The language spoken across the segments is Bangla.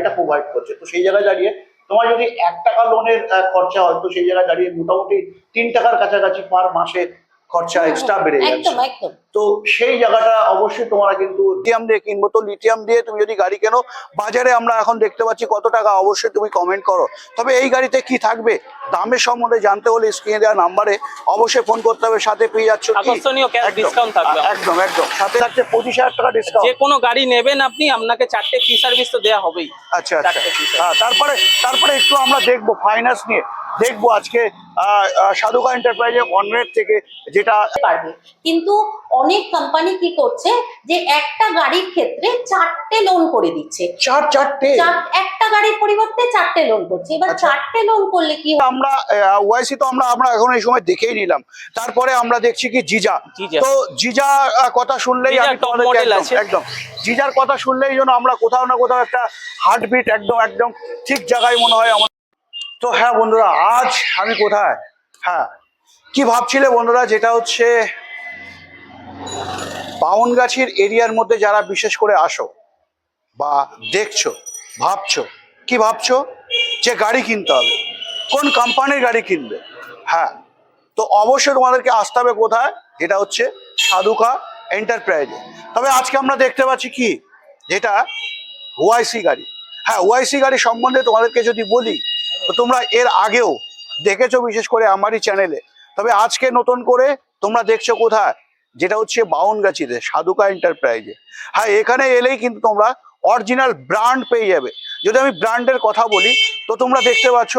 এটা প্রোভাইড করছে। তো সেই জায়গায় দাঁড়িয়ে তোমার যদি এক টাকা লোনের খরচা হয়, তো সেই জায়গায় দাঁড়িয়ে মোটামুটি তিন টাকার কাছাকাছি পার মাসে খরচা এক্সট্রা বেড়ে যাচ্ছে। একদম। একদম তো সেই জায়গাটা অবশ্যই তোমরা কিন্তু লিথিয়াম দিয়ে কিনবো। তো লিথিয়াম দিয়ে তুমি যদি গাড়ি কেনো বাজারে আমরা এখন দেখতে পাচ্ছি কত টাকা অবশ্যই তুমি কমেন্ট করো। তবে এই গাড়িতে কি থাকবে? দামের সম্বন্ধে জানতে হলে স্ক্রিনে দেওয়া নাম্বারে অবশ্যই ফোন করতে হবে। সাথে পেয়ে যাচ্ছ কি? আকর্ষণীয় ক্যাশ একদম, ডিসকাউন্ট থাকবে একদম একদম। সাথে থাকছে পঁচিশ হাজার টাকা ডিসকাউন্ট যে কোনো গাড়ি নেবেন আপনি আপনাকে চারটে ফ্রি সার্ভিস তো দেওয়া হবেই। আচ্ছা আচ্ছা। হ্যাঁ তারপরে তারপরে একটু আমরা দেখব ফাইন্যান্স নিয়ে। দেখব আজকে সাধুকা এন্টারপ্রাইজে অনরেট থেকে যেটা পারবে। কিন্তু অনেক কোম্পানি কি করছে যে একটা গাড়ির ক্ষেত্রে চারটে লোন করে দিচ্ছে। চার চারটে? একটা গাড়ির পরিবর্তে চারটে লোন করছে। এবার আচ্ছা। চারটে লোন করলে কি? আমরা ওয়াইসি তো আমরা আমরা এখন এই সময় দেখেই নিলাম। তারপরে আমরা দেখছি কি জিজা। তো জিজা কথা শুনলেই আমি একদম জিজার কথা শুনলেই যেন আমরা কোথাও না কোথাও একটা হার্টবিট একদম একদম ঠিক জায়গায় মনে হয় আমার তো হ্যাঁ বন্ধুরা, আজ আমি কোথায়? হ্যাঁ কি ভাবছিলে বন্ধুরা? যেটা হচ্ছে বাউনগাছির এরিয়ার মধ্যে যারা বিশেষ করে আসো বা দেখছ, ভাবছ, কি ভাবছ? যে গাড়ি কিনতে হবে। কোন কোম্পানির গাড়ি কিনবে? হ্যাঁ তো অবশ্যই তোমাদেরকে আসতে হবে কোথায়? যেটা হচ্ছে সাধুকা এন্টারপ্রাইজে তবে আজকে আমরা দেখতে পাচ্ছি কি? যেটা ওয়াইসি গাড়ি। হ্যাঁ ওয়াইসি গাড়ি সম্বন্ধে তোমাদেরকে যদি বলি তো তোমরা এর আগেও দেখেছ বিশেষ করে আমারই চ্যানেলে তবে আজকে নতুন করে তোমরা দেখছ কোথায়? যেটা হচ্ছে বাউনগাছিতে, সাধুকা এন্টারপ্রাইজে হ্যাঁ এখানে এলেই কিন্তু তোমরা অরিজিনাল ব্র্যান্ড পেয়ে যাবে। যদি আমি ব্র্যান্ডের কথা বলি, তো তোমরা দেখতে পাচ্ছ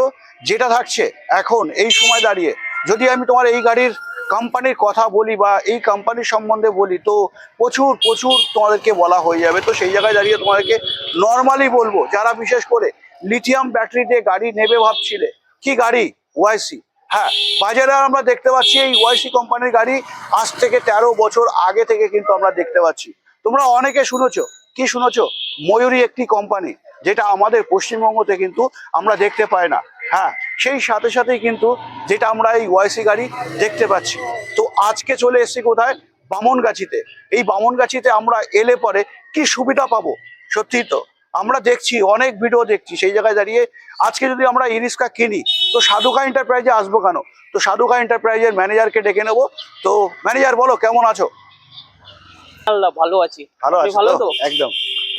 যেটা থাকছে এখন, এই সময় দাঁড়িয়ে। যদি আমি তোমার এই গাড়ির কোম্পানির কথা বলি বা এই কোম্পানির সম্বন্ধে বলি, তো প্রচুর প্রচুর তোমাদেরকে বলা হয়ে যাবে। তো সেই জায়গায় দাঁড়িয়ে তোমাদেরকে নর্মালি বলব, যারা বিশেষ করে লিথিয়াম ব্যাটারি দিয়ে গাড়ি নেবে ভাবছিলে? কি গাড়ি? ওয়াইসি হ্যাঁ বাজারে আমরা দেখতে পাচ্ছি এই ওয়াইসি কোম্পানির গাড়ি আজ থেকে তেরো বছর আগে থেকে কিন্তু আমরা দেখতে পাচ্ছি। তোমরা অনেকে শুনেছো। কি শুনেছো? ময়ূরী একটি কোম্পানি, যেটা আমাদের পশ্চিমবঙ্গতে কিন্তু আমরা দেখতে পাই না। হ্যাঁ সেই সাথে সাথেই কিন্তু যেটা আমরা এই ওয়াইসি গাড়ি দেখতে পাচ্ছি। তো আজকে চলে এসেছি কোথায়? বামনগাছিতে। এই বামনগাছিতে আমরা এলে পরে কি সুবিধা পাবো? সত্যি তো। আমরা দেখছি অনেক ভিডিও দেখছি সেই জায়গায় দাঁড়িয়ে আজকে যদি আমরা ই রিক্সা কিনি তো সাধুকা এন্টারপ্রাইজে আসব কেন? তো সাধুকা এন্টারপ্রাইজের ম্যানেজারকে ডেকে নেব? তো ম্যানেজার বলো কেমন আছো? আল্লাহ ভালো আছি। ভালো আছো ভালো তো? তো? একদম।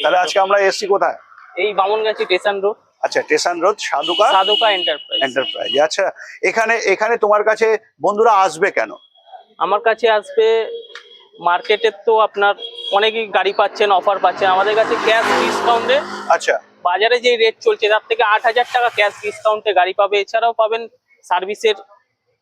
তাহলে আজকে আমরা এসছি কোথায়? এই বামনগাছি স্টেশন রোড। আচ্ছা station road Sadhukha? Sadhukha enterprise enterprise আচ্ছা। এখানে এখানে তোমার কাছে বন্ধুরা আসবে কেন? আমার কাছে আসবে মার্কেটের তো আপনার অনেকই গাড়ি পাচ্ছেন অফার পাচ্ছেন। আমাদের কাছে ক্যাশ ডিসকাউন্টে আচ্ছা। বাজারে যে রেট চলছে তার থেকে আট হাজার টাকা ক্যাশ ডিসকাউন্টে গাড়ি পাবে। এছাড়াও পাবেন সার্ভিসের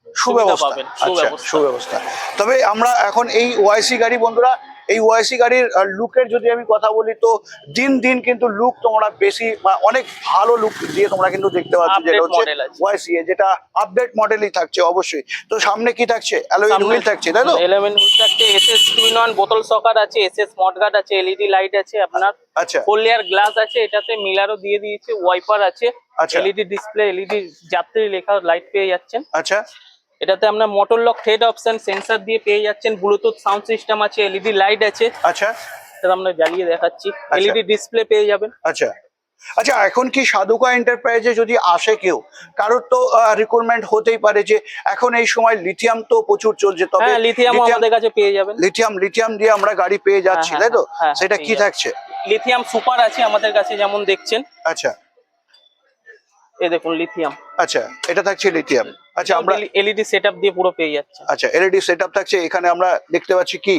সুব্যবস্থা। পাবেন, আচ্ছা। সুব্যবস্থা। তবে আমরা এখন এই ওয়াইসি গাড়ি বন্ধুরা এই ওয়াইসি গাড়ির লুকের যদি আমি কথা বলি তো দিন দিন কিন্তু লুক তোমরা বেশি বা অনেক ভালো লুক দিয়ে তোমরা কিন্তু দেখতে পাচ্ছ যেটা হচ্ছে। ওয়াইসি যেটা আপডেট মডেলই থাকছে অবশ্যই। তো সামনে কি থাকছে? অ্যালোয়েন হুইল থাকছে তাই তো? ইলেভেন হুইল থাকছে এসএস টু ইন ওয়ান বোতল সকার আছে এসএস মডগার্ড আছে এলইডি লাইট আছে আপনার আচ্ছা। ফোর লেয়ার গ্লাস আছে এটাতে মিলারও দিয়ে দিয়েছে ওয়াইপার আছে। এলইডি ডিসপ্লে এলইডি যাত্রী লেখা লাইট পেয়ে যাচ্ছেন। আচ্ছা। এটাতে আপনার motor lock theft option sensor দিয়ে পেয়ে যাচ্ছেন ব্লুটুথ সাউন্ড সিস্টেম আছে এলইডি লাইট আছে। আচ্ছা। এটা আমরা জ্বালিয়ে দেখাচ্ছি। এলইডি ডিসপ্লে পেয়ে যাবেন। আচ্ছা। আচ্ছা এখন কি সাধুকা এন্টারপ্রাইজে যদি আসে কেউ কারোর তো রিক্রুটমেন্ট হতেই পারে যে এখন এই সময় লিথিয়াম তো প্রচুর চলছে তবে হ্যাঁ লিথিয়াম আমাদের কাছে পেয়ে যাবেন। লিথিয়াম লিথিয়াম দিয়ে আমরা গাড়ি পেয়ে যাচ্ছি হ্যাঁ, তাই তো? হ্যাঁ, সেটা কি থাকছে? লিথিয়াম সুপার আছে আমাদের কাছে যেমন দেখছেন। আচ্ছা। এই দেখুন লিথিয়াম আচ্ছা এটা থাকছে লিথিয়াম আচ্ছা আমরা এলইডি সেটআপ দিয়ে পুরো পেয়ে যাচ্ছে। আচ্ছা এলইডি সেটআপ থাকছে এখানে আমরা দেখতে পাচ্ছি কি?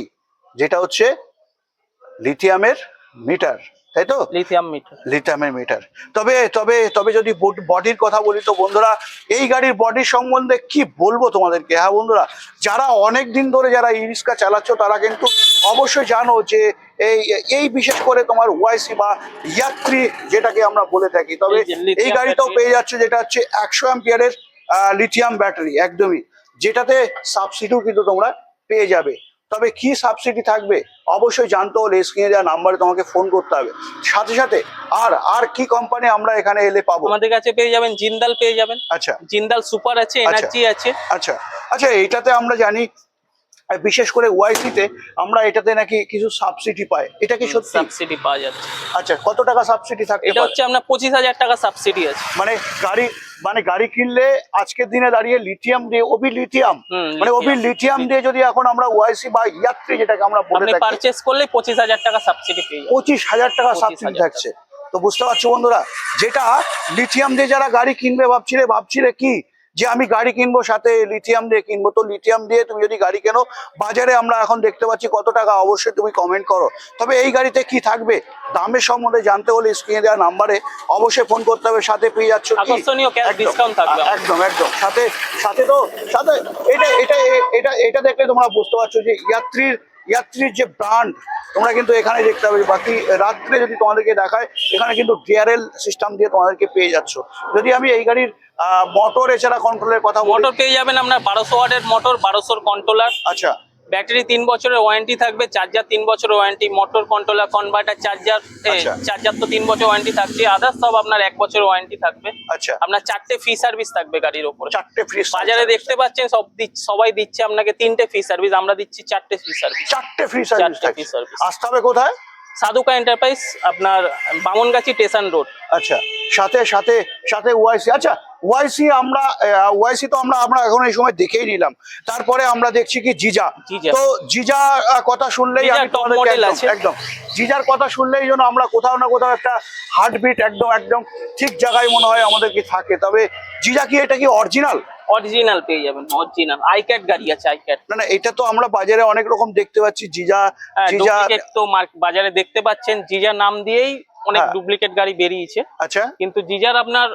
যেটা হচ্ছে লিথিয়ামের মিটার তাই তো? লিথিয়াম মিটার লিথিয়ামের মিটার তবে তবে তবে যদি বডির কথা বলি তো বন্ধুরা এই গাড়ির বডির সম্বন্ধে কি বলব তোমাদেরকে? হ্যাঁ বন্ধুরা যারা অনেক দিন ধরে যারা ই রিক্সা চালাচ্ছ তারা কিন্তু অবশ্যই জানো যে এই এই বিশেষ করে তোমার ওয়াইসি বা ইয়াত্রী যেটাকে আমরা বলে থাকি। তবে এই গাড়িটাও পেয়ে যাচ্ছে যেটা হচ্ছে একশো অ্যাম্পিয়ারের লিথিয়াম ব্যাটারি একদমই। যেটাতে সাবসিডিও কিন্তু তোমরা পেয়ে যাবে। তবে কি সাবসিডি থাকবে? অবশ্যই জানতে হলে স্ক্রিনে দেওয়া নাম্বারে তোমাকে ফোন করতে হবে। সাথে সাথে আর আর কি কোম্পানি আমরা এখানে এলে পাবো? আমাদের কাছে পেয়ে যাবেন জিন্দাল পেয়ে যাবেন। আচ্ছা। জিন্দাল সুপার আছে এনার্জি আছে। আচ্ছা। আচ্ছা এটাতে আমরা জানি আর বিশেষ করে ওয়াইসিতে আমরা এটাতে নাকি কিছু সাবসিডি পাই। এটা কি সত্যি? সাবসিডি পাওয়া যাচ্ছে। আচ্ছা কত টাকা সাবসিডি থাকতে এটা হচ্ছে আপনার পঁচিশ হাজার টাকা সাবসিডি আছে। মানে গাড়ি মানে গাড়ি কিনলে আজকের দিনে দাঁড়িয়ে লিথিয়াম দিয়ে ওবি লিথিয়াম মানে ওবি। লিথিয়াম দিয়ে যদি এখন আমরা ওয়াইসি বা ইয়াত্রী যেটাকে আমরা বলে আপনি থাকি পারচেস করলে পঁচিশ হাজার টাকা সাবসিডি পেয়ে পঁচিশ হাজার টাকা সাবসিডি থাকছে। তো বুঝতে পারছ বন্ধুরা যেটা লিথিয়াম দিয়ে যারা গাড়ি কিনবে ভাবছিলে ভাবছিলে কি? যে আমি গাড়ি কিনবো সাথে লিথিয়াম দিয়ে কিনবো। তো লিথিয়াম দিয়ে তুমি যদি গাড়ি কেনো বাজারে আমরা এখন দেখতে পাচ্ছি কত টাকা। অবশ্যই তুমি কমেন্ট করো। তবে এই গাড়িতে কি থাকবে? দামের সম্বন্ধে জানতে হলে স্ক্রিনে দেওয়া নাম্বারে অবশ্যই ফোন করতে হবে। সাথে পেয়ে যাচ্ছ? একদম, থাকবে। একদম একদম। সাথে সাথে তো সাথে এটা এটা এটা এটা দেখলে তোমরা বুঝতে পারছ যে যাত্রীর যাত্রীর যে ব্র্যান্ড তোমরা কিন্তু এখানে দেখতে পাবে। বাকি রাত্রে যদি তোমাদেরকে দেখায় এখানে কিন্তু ডিআরএল সিস্টেম দিয়ে তোমাদেরকে পেয়ে যাচ্ছ। যদি আমি এই গাড়ির মোটর এছাড়া কন্ট্রোলের কথা মোটর পেয়ে যাবেন আপনার বারোশো ওয়াটের মোটর বারোশোর কন্ট্রোলার আচ্ছা। ব্যাটারি তিন বছরের ওয়ারেন্টি থাকবে চার্জার তিন বছরের warranty motor controller converter charger. Charger তো তিন বছর ওয়ারেন্টি থাকছে আদার্স সব আপনার এক বছর ওয়ারেন্টি থাকবে। আচ্ছা। আপনার চারটে ফ্রি সার্ভিস থাকবে গাড়ির ওপরে চারটে ফ্রি বাজারে দেখতে পাচ্ছেন সব সবাই দিচ্ছে আপনাকে তিনটে ফ্রি সার্ভিস আমরা দিচ্ছি চারটে ফ্রি সার্ভিস চারটে ফ্রি সার্ভিস চারটে free service। আসতে হবে কোথায়? সাধুকা এন্টারপ্রাইজ আপনার বামনগাছি স্টেশন রোড আচ্ছা সাথে সাথে সাথে ওয়াইসি আচ্ছা ওয়াইসি আমরা ওয়াইসি তো আমরা আমরা এখন এই সময় দেখেই নিলাম। তারপরে আমরা দেখছি কি জিজা। তো জিজা কথা শুনলেই একদম- জিজার কথা শুনলেই যেন আমরা কোথাও না কোথাও একটা হার্টবিট একদম একদম ঠিক জায়গায় মনে হয় আমাদের কি থাকে। তবে জিজা কি এটা কি অরিজিনাল অরিজিনাল পেয়ে যাবেন অরিজিনাল আইক্যাট গাড়ি আছে আইক্যাট না না এটা তো আমরা বাজারে অনেক রকম দেখতে পাচ্ছি। জিজা জিজা তো বাজারে দেখতে পাচ্ছেন। জিজা নাম দিয়েই অনেক হ্যাঁ। ডুপ্লিকেট গাড়ি বেরিয়েছে। আচ্ছা। কিন্তু জিজার আপনার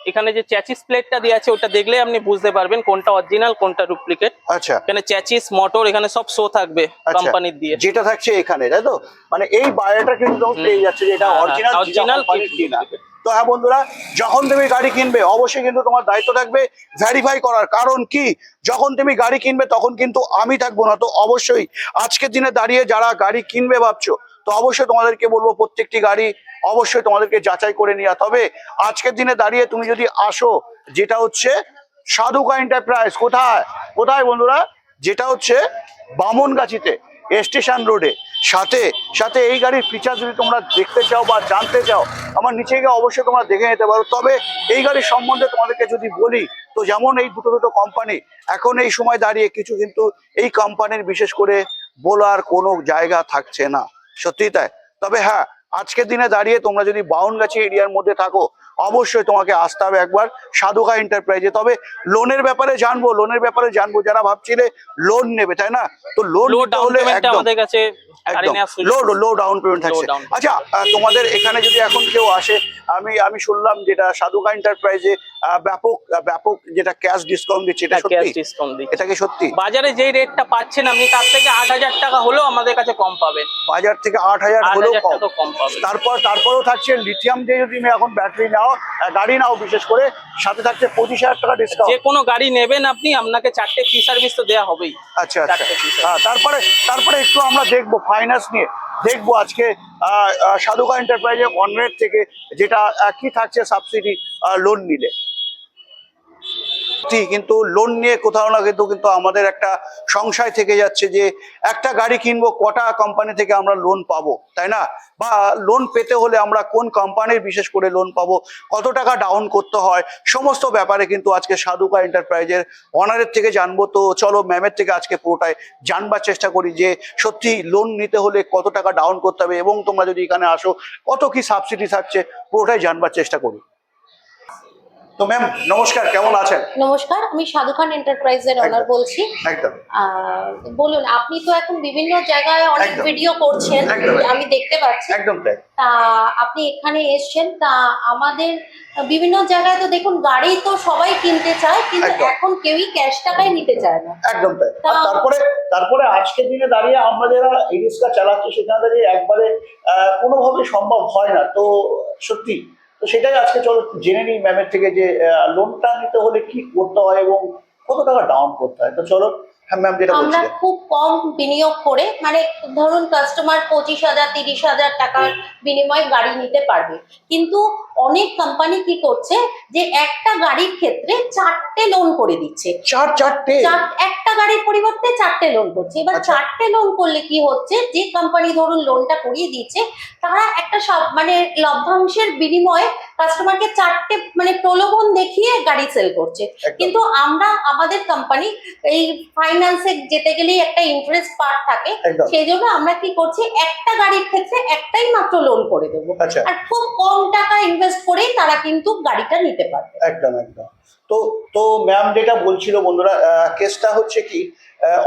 এখানে যে চ্যাচিস প্লেটটা দেওয়া আছে ওটা দেখলে আপনি বুঝতে পারবেন কোনটা অরিজিনাল কোনটা ডুপ্লিকেট আচ্ছা। এখানে চ্যাচিস মোটর এখানে সব শো থাকবে আচ্ছা। কোম্পানির দিয়ে। যেটা থাকছে এখানে তাই তো? মানে এই বায়োটা কিন্তু। পেয়ে যাচ্ছে যে এটা হ্যাঁ, হ্যাঁ, অরিজিনাল অরিজিনাল তো হ্যাঁ বন্ধুরা যখন তুমি গাড়ি কিনবে অবশ্যই কিন্তু তোমার দায়িত্ব থাকবে ভেরিফাই করার। কারণ কি? যখন তুমি গাড়ি কিনবে তখন কিন্তু আমি থাকব না। তো অবশ্যই আজকের দিনে দাঁড়িয়ে যারা গাড়ি কিনবে ভাবছ তো অবশ্যই তোমাদেরকে বলব, প্রত্যেকটি গাড়ি অবশ্যই তোমাদেরকে যাচাই করে নেওয়া তবে আজকের দিনে দাঁড়িয়ে তুমি যদি আসো, যেটা হচ্ছে সাধুকা এন্টারপ্রাইজ, কোথায়? কোথায় বন্ধুরা? যেটা হচ্ছে বামনগাছিতে, স্টেশন রোডে। সাথে সাথে এই গাড়ির ফিচার যদি তোমরা দেখতে চাও বা জানতে চাও, আমার নিচে গিয়ে অবশ্যই তোমরা দেখে নিতে পারো। তবে এই গাড়ির সম্বন্ধে তোমাদেরকে যদি বলি, তো যেমন এই দুটো দুটো কোম্পানি এখন এই সময় দাঁড়িয়ে কিছু কিন্তু এই কোম্পানির বিশেষ করে বলার কোনো জায়গা থাকছে না। সত্যি তাই। তবে হ্যাঁ আজকের দিনে দাঁড়িয়ে তোমরা যদি বাউনগাছি এরিয়ার মধ্যে থাকো অবশ্যই তোমাকে আসতে হবে একবার সাধুকা এন্টারপ্রাইজে তবে লোনের ব্যাপারে জানব লোনের ব্যাপারে জানব যারা ভাবছিলে লোন নেবে তাই না? তো লোন লো নিতে ডাউন হলে পেমেন্ট আমাদের কাছে লো লো ডাউন পেমেন্ট থাকছে। আচ্ছা তোমাদের এখানে যদি এখন কেউ আসে আমি আমি শুনলাম যেটা সাধুকা এন্টারপ্রাইজে ব্যাপক ব্যাপক যেটা ক্যাশ ডিসকাউন্ট দিচ্ছে এটা সত্যি? ডিসকাউন্ট দিই এটা কি সত্যি? বাজারে যেই রেটটা পাচ্ছেন আপনি তার থেকে আট হাজার টাকা হলেও আমাদের কাছে কম পাবেন। বাজার থেকে আট হাজার আট হলেও কম। তারপর তারপরেও থাকছে লিথিয়াম দিয়ে যদি তুমি এখন ব্যাটারি নাও গাড়ি নাও বিশেষ করে সাথে থাকছে পঁচিশ হাজার টাকা ডিসকাউন্ট যে কোনো গাড়ি নেবেন আপনি আপনাকে চারটে ফ্রি সার্ভিস তো দেওয়া হবেই। আচ্ছা আচ্ছা। হ্যাঁ তারপরে তারপরে একটু আমরা দেখব ফাইন্যান্স নিয়ে। দেখব আজকে সাধুকা এন্টারপ্রাইজে অনরেট থেকে যেটা কি থাকছে সাবসিডি লোন নিলে। সত্যি, কিন্তু লোন নিয়ে কোথাও না কিন্তু কিন্তু আমাদের একটা সংশয় থেকে যাচ্ছে যে একটা গাড়ি কিনবো, কটা কোম্পানি থেকে আমরা লোন পাবো, তাই না? বা লোন পেতে হলে আমরা কোন কোম্পানির বিশেষ করে লোন পাবো, কত টাকা ডাউন করতে হয়, সমস্ত ব্যাপারে কিন্তু আজকে সাধুকা এন্টারপ্রাইজের অনারের থেকে জানব। তো চলো ম্যামের থেকে আজকে পুরোটাই জানবার চেষ্টা করি যে সত্যি লোন নিতে হলে কত টাকা ডাউন করতে হবে এবং তোমরা যদি এখানে আসো, কত কি সাবসিডি থাকছে, পুরোটাই জানবার চেষ্টা করি। তো ম্যাম নমস্কার কেমন আছেন? নমস্কার আমি সাধুখান এন্টারপ্রাইজের অনার একদম। বলছি। একদম। বলুন আপনি তো এখন বিভিন্ন জায়গায় অনেক ভিডিও করছেন আমি দেখতে পাচ্ছি। একদম তাই। তা আপনি এখানে এসছেন তা আমাদের বিভিন্ন জায়গায় তো দেখুন গাড়ি তো সবাই কিনতে চায় কিন্তু। এখন কেউই ক্যাশ টাকায় নিতে চায় না। একদম তাই। তারপরে তারপরে আজকের দিনে দাঁড়িয়ে আমরা যারা এই রিক্সা চালাচ্ছি সেখানে দাঁড়িয়ে একবারে কোনোভাবে সম্ভব হয় না। তো সত্যি তো সেটাই আজকে চলো জেনে নিই ম্যামের থেকে যে লোনটা নিতে হলে কি করতে হয় এবং কত টাকা ডাউন করতে হয়। তো চলো হ্যাঁ আমরা খুব কম বিনিয়োগ করে মানে ধরুন কাস্টমার পঁচিশ হাজার তিরিশ হাজার টাকার বিনিময়ে গাড়ি নিতে পারবে। কিন্তু অনেক কোম্পানি কি করছে যে একটা গাড়ির ক্ষেত্রে চারটে লোন করে দিচ্ছে। চার চারটে? একটা গাড়ির পরিবর্তে চারটে লোন করছে। এবার আচ্ছা। চারটে লোন করলে কি হচ্ছে? যে কোম্পানি ধরুন লোনটা করিয়ে দিচ্ছে তারা একটা সব মানে লভ্যাংশের বিনিময়ে কাস্টমারকে চারটে মানে প্রলোভন দেখিয়ে গাড়ি সেল করছে। কিন্তু আমরা আমাদের কোম্পানি এই ফাইন্যান্সে যেতে গেলেই একটা ইন্টারেস্ট পার্ট থাকে। সেই জন্য আমরা কি করছি একটা গাড়ির ক্ষেত্রে একটাই মাত্র লোন করে দেবো। আচ্ছা। আর খুব কম টাকা ইনভেস্ট করেই তারা কিন্তু গাড়িটা নিতে পারবে। একদম একদম। তো তো ম্যাম যেটা বলছিল বন্ধুরা কেসটা হচ্ছে কি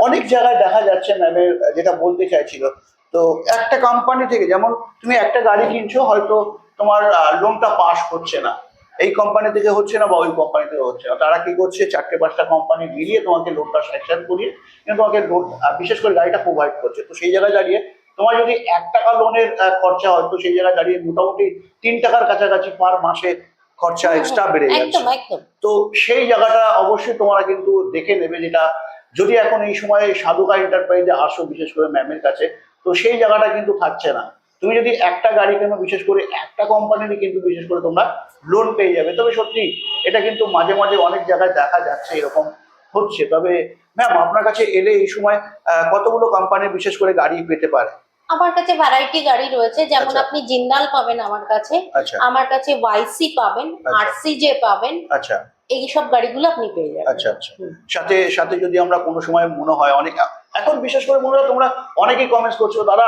অনেক জায়গায় দেখা যাচ্ছে ম্যামের যেটা বলতে চাইছিল। তো একটা কোম্পানি থেকে, যেমন তুমি একটা গাড়ি কিনছো, হয়তো তোমার লোনটা পাস করছে না। এই কোম্পানি থেকে হচ্ছে না বা ওই কোম্পানি থেকে হচ্ছে না। তারা কি করছে, চারটে পাঁচটা কোম্পানি মিলিয়ে তোমাকে লোনটা স্যাংশন করিয়ে, তোমাকে লোন বিশেষ করে গাড়িটা প্রোভাইড করছে। তো সেই জায়গায় দাঁড়িয়ে তোমার যদি এক টাকা লোনের খরচা হয় তো সেই জায়গায় দাঁড়িয়ে মোটামুটি তিন টাকার কাছাকাছি পার মাসে খরচা এক্সট্রা বেড়ে যাচ্ছে। তো সেই জায়গাটা অবশ্যই তোমরা কিন্তু দেখে নেবে যেটা যদি এখন এই সময় সাধুকা এন্টারপ্রাইজে আসো বিশেষ করে ম্যামের কাছে তো সেই জায়গাটা কিন্তু থাকছে না। তুমি যদি একটা গাড়ি কেনো বিশেষ করে একটা কোম্পানিরই কিন্তু বিশেষ করে তোমরা লোন পেয়ে যাবে। তবে সত্যি এটা কিন্তু মাঝে মাঝে অনেক জায়গায় দেখা যাচ্ছে এরকম হচ্ছে। তবে ম্যাম আপনার কাছে এলে এই সময় কতগুলো কোম্পানি বিশেষ করে গাড়ি পেতে পারে? আমার কাছে ভ্যারাইটি গাড়ি রয়েছে যেমন আচ্ছা। আপনি জিন্দাল পাবেন আমার কাছে আচ্ছা। আমার কাছে ওয়াইসি পাবেন আর সি যে পাবেন আচ্ছা। এই সব গাড়িগুলো আপনি পেয়ে যাবেন। আচ্ছা আচ্ছা। সাথে সাথে যদি আমরা কোনো সময় মনে হয় অনেক এখন বিশেষ করে মনে হয় তোমরা অনেকেই কমেন্টস করছ দাদা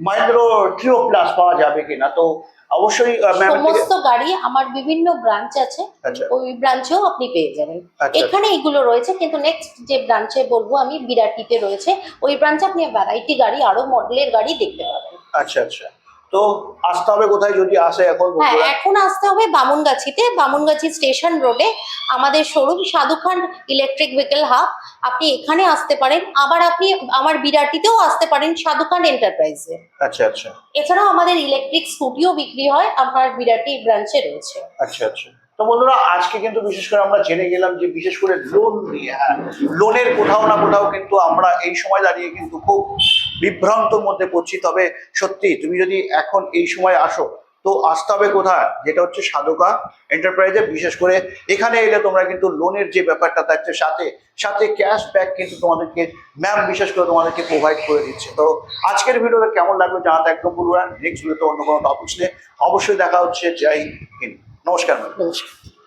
মাইন্দ্র ট্রিও প্লাস পাওয়া যাবে কিনা? তো অবশ্যই সমস্ত গাড়ি আমার বিভিন্ন ব্রাঞ্চ আছে আচ্ছা। ওই ব্রাঞ্চেও আপনি পেয়ে যাবেন। আচ্ছা। এখানে এগুলো রয়েছে কিন্তু নেক্সট যে ব্রাঞ্চে বলব আমি বিরাটিতে রয়েছে। ওই ব্রাঞ্চে আপনি ভ্যারাইটি গাড়ি আরও মডেলের গাড়ি দেখতে পাবেন। আচ্ছা আচ্ছা। তো আসতে হবে কোথায়? যদি আসে এখন হ্যাঁ এখন আসতে হবে বামুনগাছিতে। বামুনগাছি স্টেশন রোডে আমাদের showroom Sadhukhan electric vehicle hub আপনি এখানে আসতে পারেন আবার আপনি আমার বিরাটিতেও আসতে পারেন সাধুখান এন্টারপ্রাইজে আচ্ছা আচ্ছা। এছাড়াও আমাদের ইলেকট্রিক স্কুটিও বিক্রি হয় আমার বিরাটি ব্রাঞ্চে রয়েছে। আচ্ছা আচ্ছা। তো বন্ধুরা আজকে কিন্তু বিশেষ করে আমরা জেনে গেলাম যে বিশেষ করে লোন নিয়ে হ্যাঁ লোনের কোথাও না কোথাও কিন্তু আমরা এই সময় দাঁড়িয়ে কিন্তু খুব বিভ্রান্তর মধ্যে পড়ছি। তবে সত্যি তুমি যদি এখন এই সময় আসো তো আসতে হবে কোথায়? যেটা হচ্ছে সাধকা এন্টারপ্রাইজে বিশেষ করে এখানে এলে তোমরা কিন্তু লোনের যে ব্যাপারটা থাকছে সাথে সাথে ক্যাশ ব্যাক কিন্তু তোমাদেরকে ম্যাম বিশেষ করে তোমাদেরকে প্রোভাইড করে দিচ্ছে। তো আজকের ভিডিওটা কেমন লাগল জানাতে একদম বলব নেক্সট ভিডিওতে অন্য কোনো টপিক নিয়ে অবশ্যই দেখা হচ্ছে। জয় হিন্দ। নমস্কার নমস্কার।